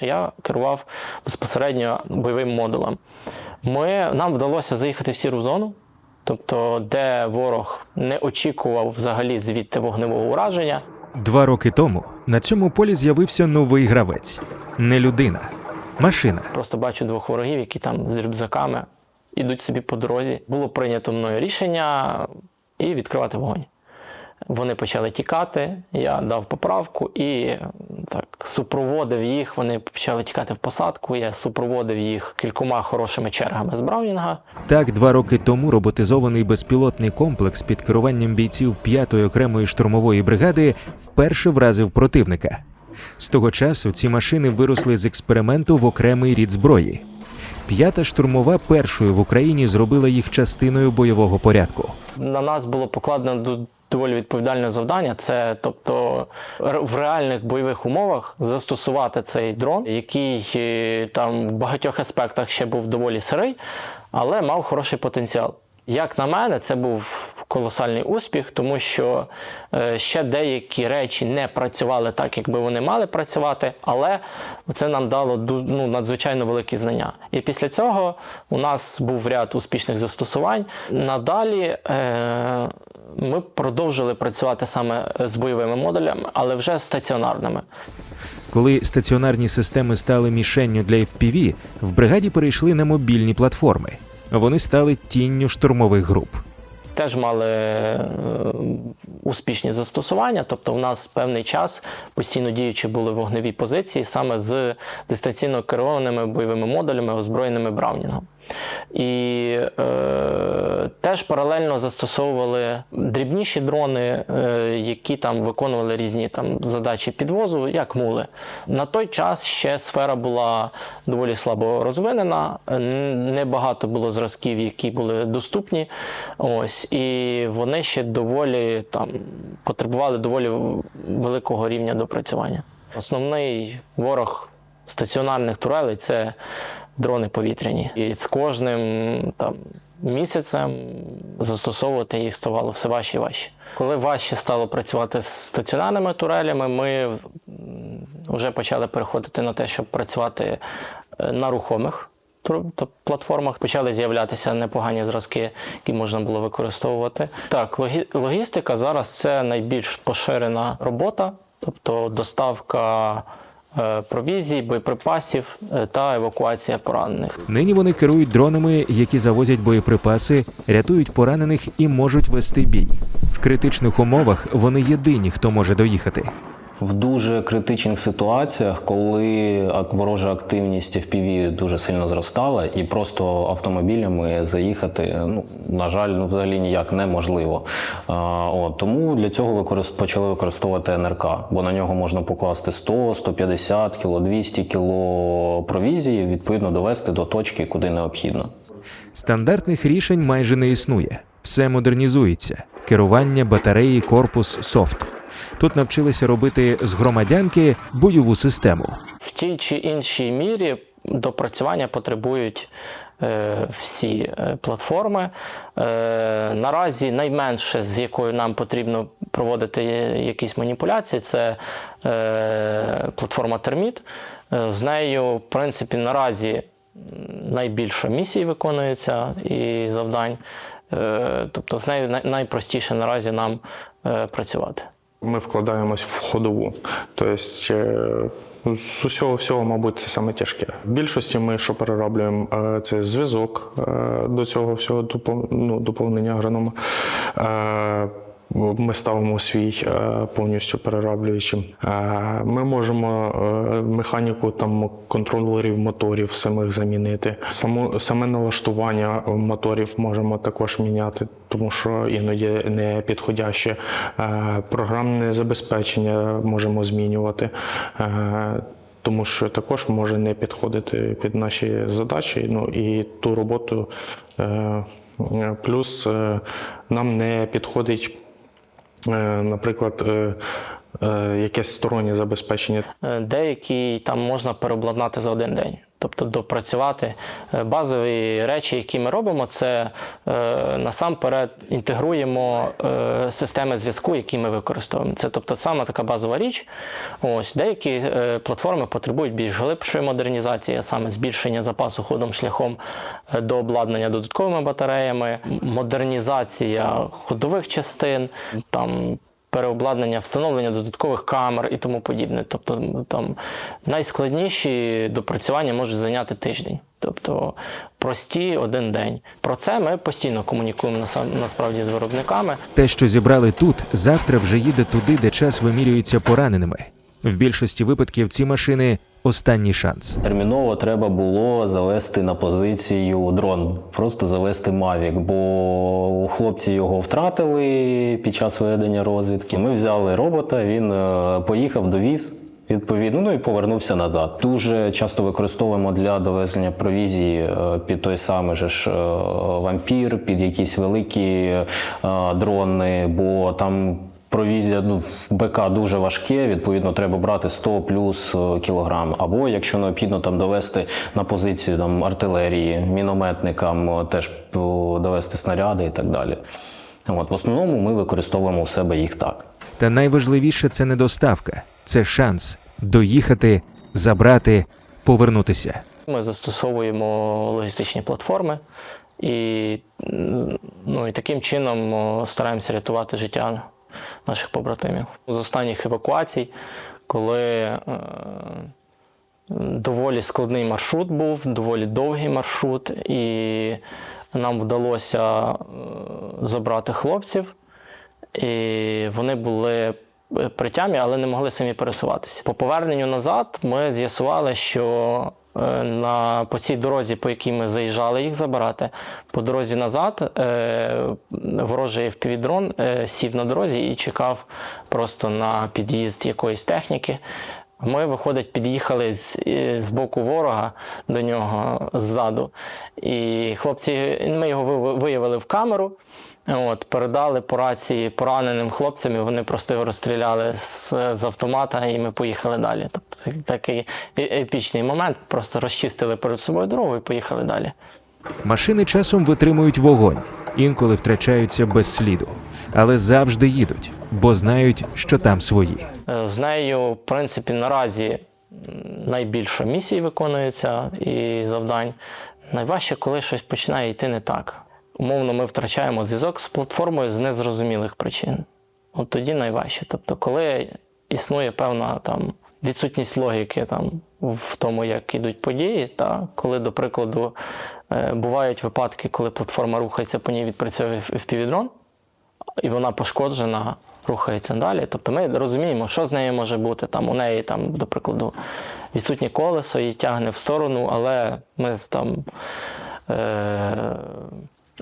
Я керував безпосередньо бойовим модулем. Ми, нам вдалося заїхати в сіру зону, тобто, де ворог не очікував взагалі звідти вогневого ураження. Два роки тому на цьому полі з'явився новий гравець не людина, машина. Просто бачу двох ворогів, які там з рюкзаками ідуть собі по дорозі. Було прийнято мною рішення і відкривати вогонь. Вони почали тікати, я дав поправку і так супроводив їх. Вони почали тікати в посадку. Я супроводив їх кількома хорошими чергами з Браунінга. Так, два роки тому роботизований безпілотний комплекс під керуванням бійців 5-ї окремої штурмової бригади вперше вразив противника. З того часу ці машини виросли з експерименту в окремий рід зброї. П'ята штурмова першою в Україні зробила їх частиною бойового порядку. На нас було покладено доволі відповідальне завдання. Це тобто в реальних бойових умовах застосувати цей дрон, який е, там в багатьох аспектах ще був доволі сирий, але мав хороший потенціал. Як на мене, це був колосальний успіх, тому що е, ще деякі речі не працювали так, як би вони мали працювати, але це нам дало ну, надзвичайно великі знання. І після цього у нас був ряд успішних застосувань. Надалі е, ми продовжили працювати саме з бойовими модулями, але вже стаціонарними. Коли стаціонарні системи стали мішенню для FPV, в бригаді перейшли на мобільні платформи. Вони стали тінню штурмових груп. теж мали е, успішні застосування. Тобто, в нас певний час постійно діючі були вогневі позиції саме з дистанційно керованими бойовими модулями, озброєними Браунінгом. І е, теж паралельно застосовували дрібніші дрони, е, які там виконували різні там задачі підвозу, як мули. На той час ще сфера була доволі слабо розвинена. Небагато було зразків, які були доступні. Ось, і вони ще доволі там потребували доволі великого рівня допрацювання. Основний ворог стаціонарних турелей це дрони повітряні. І з кожним там. Місяцем застосовувати їх ставало все важче і важче. Коли важче стало працювати з стаціонарними турелями, ми вже почали переходити на те, щоб працювати е, на рухомих платформах. Почали з'являтися непогані зразки, які можна було використовувати. Так, логі- логістика зараз це найбільш поширена робота, тобто доставка е, провізій, боєприпасів е, та евакуація поранених. Нині вони керують дронами, які завозять боєприпаси, рятують поранених і можуть вести бій. В критичних умовах вони єдині, хто може доїхати. В дуже критичних ситуаціях, коли ворожа активність FPV дуже сильно зростала, і просто автомобілями заїхати, ну на жаль, ну взагалі ніяк неможливо. А, от, тому для цього використ- почали використовувати НРК, бо на нього можна покласти 100, 150 кіло, 200 кіло провізії, відповідно довести до точки, куди необхідно. Стандартних рішень майже не існує. Все модернізується: керування, батареї, корпус, софт. Тут навчилися робити з громадянки бойову систему. В тій чи іншій мірі допрацювання потребують е, всі е, платформи. Е, наразі найменше, з якою нам потрібно проводити якісь маніпуляції, це е, платформа Терміт. Е, з нею, в принципі, наразі найбільше місій виконується і завдань. Е, тобто з нею найпростіше наразі нам працювати. Ми вкладаємось в ходову. Тобто е, з усього всього, мабуть, це саме тяжке. В більшості ми що перероблюємо, е, це зв'язок е, до цього всього ну, доповнення агронома. Ми ставимо свій е, повністю перероблюючим. Е, Ми можемо е, механіку там контролерів моторів самих замінити. Само, саме налаштування моторів можемо також міняти, тому що іноді не підходяще. Програмне забезпечення можемо змінювати. Тому що також може не підходити під наші задачі. Ну і ту роботу. Плюс нам не підходить, наприклад, е, е, якесь стороннє забезпечення. Е, Деякі там можна переобладнати за один день. Тобто допрацювати Е, базові речі, які ми робимо, це е, насамперед інтегруємо е, системи зв'язку, які ми використовуємо. Це тобто саме така базова річ. Ось деякі платформи потребують більш глибшої модернізації, а саме збільшення запасу ходом шляхом до обладнання додатковими батареями, модернізація ходових частин, там переобладнання, встановлення додаткових камер і тому подібне. Тобто там найскладніші допрацювання можуть зайняти тиждень. Тобто прості один день. Про це ми постійно комунікуємо насправді з виробниками. Те, що зібрали тут, завтра вже їде туди, де час вимірюється пораненими. В більшості випадків ці машини останній шанс. Терміново треба було завести на позицію дрон, просто завести Mavic, бо хлопці його втратили під час ведення розвідки. Ми взяли робота, він е, поїхав, довіз. Відповідно, ну і повернувся назад. Дуже часто використовуємо для довезення провізії е, під той самий же ж е, вампір, під якісь великі дрони, бо там Провізія ну, в БК дуже важке, відповідно, треба брати 100 плюс е, кілограм. Або якщо необхідно там довести на позицію там, артилерії, мінометникам е, теж е, довести снаряди і так далі. От, в основному ми використовуємо у себе їх так. Та найважливіше це не доставка, це шанс доїхати, забрати, повернутися. Ми застосовуємо логістичні платформи і, ну, і таким чином стараємося рятувати життя наших побратимів. З останніх евакуацій, коли е, доволі складний маршрут був, доволі довгий маршрут, і нам вдалося е, забрати хлопців. І вони були при але не могли самі пересуватися. По поверненню назад ми з'ясували, що е, на, по цій дорозі, по якій ми заїжджали їх забирати, по дорозі назад е, ворожий впівдрон е, сів на дорозі і чекав просто на під'їзд якоїсь техніки. Ми, виходить, під'їхали з, е, з боку ворога до нього ззаду. І хлопці, ми його виявили в камеру. От, передали по рації пораненим хлопцям, і вони просто його розстріляли з, з автомата, і ми поїхали далі. Тобто такий е- епічний момент. Просто розчистили перед собою дорогу і поїхали далі. Машини часом витримують вогонь, інколи втрачаються без сліду, але завжди їдуть, бо знають, що там свої. Е, З нею, в принципі, наразі найбільше місій виконується і завдань. Найважче, коли щось починає йти не так. Умовно, ми втрачаємо зв'язок з платформою з незрозумілих причин. От тоді найважче. Тобто, коли існує певна там відсутність логіки там, в тому, як ідуть події, та коли, до прикладу, е, бувають випадки, коли платформа рухається, по ній відпрацьовує впівдрон, і вона пошкоджена, рухається далі. Тобто ми розуміємо, що з нею може бути. Там у неї, там, до прикладу, відсутнє колесо, її тягне в сторону, але ми там. Е-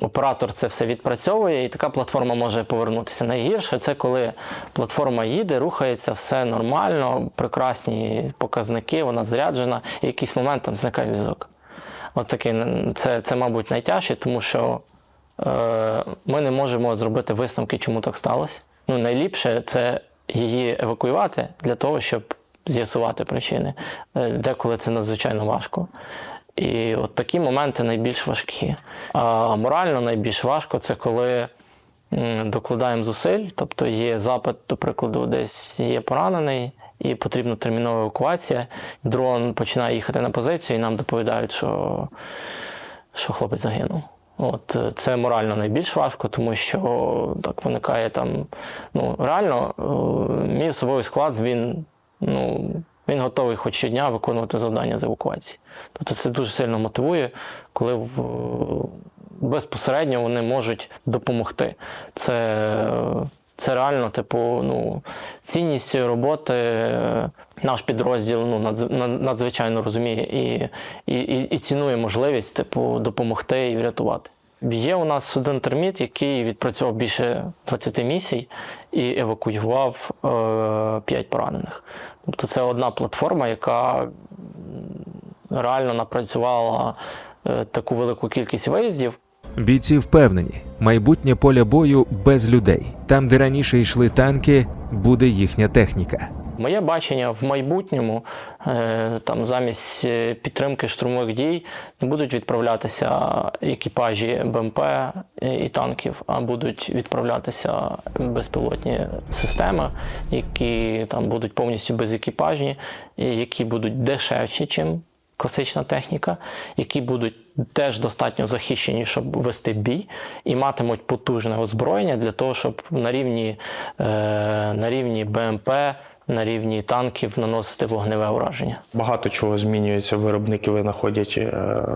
Оператор це все відпрацьовує, і така платформа може повернутися. Найгірше це коли платформа їде, рухається, все нормально, прекрасні показники, вона заряджена, і в якийсь момент там зникає зв'язок. От такий, це, це, мабуть, найтяжче, тому що е, ми не можемо зробити висновки, чому так сталося. Ну, найліпше це її евакуювати для того, щоб з'ясувати причини. Е, Деколи це надзвичайно важко. І от такі моменти найбільш важкі. А морально найбільш важко це коли докладаємо зусиль, тобто є запит, до прикладу, десь є поранений, і потрібна термінова евакуація. Дрон починає їхати на позицію, і нам доповідають, що, що хлопець загинув. От це морально найбільш важко, тому що так виникає там. Ну реально, е, мій особовий склад він ну. Він готовий хоч щодня виконувати завдання з евакуації. Тобто це дуже сильно мотивує, коли в- безпосередньо вони можуть допомогти. Це, це реально, типу, ну, цінність цієї роботи е, наш підрозділ ну, надз- надзвичайно розуміє і, і, і, і цінує можливість типу, допомогти і врятувати. Є у нас один терміт, який відпрацював більше 20 місій і евакуював е, 5 поранених. Тобто це одна платформа, яка реально напрацювала е, таку велику кількість виїздів. Бійці впевнені, майбутнє поле бою без людей. Там, де раніше йшли танки, буде їхня техніка. Моє бачення в майбутньому е, там замість е, підтримки штурмових дій не будуть відправлятися екіпажі БМП і танків, а будуть відправлятися безпілотні системи, які там будуть повністю безекіпажні, які будуть дешевші, чим класична техніка, які будуть теж достатньо захищені, щоб вести бій, і матимуть потужне озброєння для того, щоб на рівні, е, на рівні БМП, на рівні танків наносити вогневе ураження. Багато чого змінюється. Виробники винаходять е,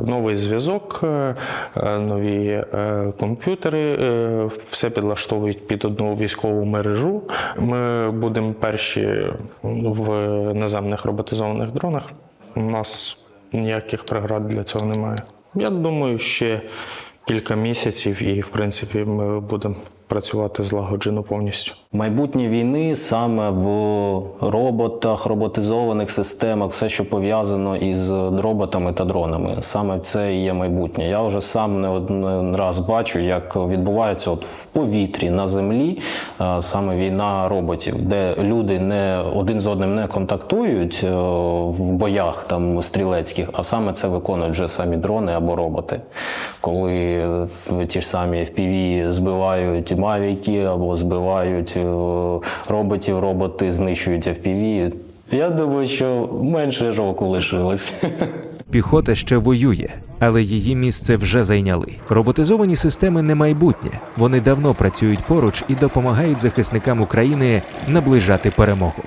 новий зв'язок, е, е, нові комп'ютери, все підлаштовують під одну військову мережу. Ми будемо перші в наземних роботизованих дронах. У нас ніяких преград для цього немає. Я думаю, ще кілька місяців, і в принципі ми будемо працювати злагоджено повністю. Майбутнє війни саме в роботах, роботизованих системах, все, що пов'язано із роботами та дронами. Саме це і є майбутнє. Я вже сам не один раз бачу, як відбувається от в повітрі на землі е, саме війна роботів, де люди не один з одним не контактують е, в боях там стрілецьких, а саме це виконують вже самі дрони або роботи. Коли ті ж самі FPV збивають мавіки або збивають роботів, роботи знищують FPV. Я думаю, що менше року лишилось. Піхота ще воює, але її місце вже зайняли. Роботизовані системи не майбутнє. Вони давно працюють поруч і допомагають захисникам України наближати перемогу.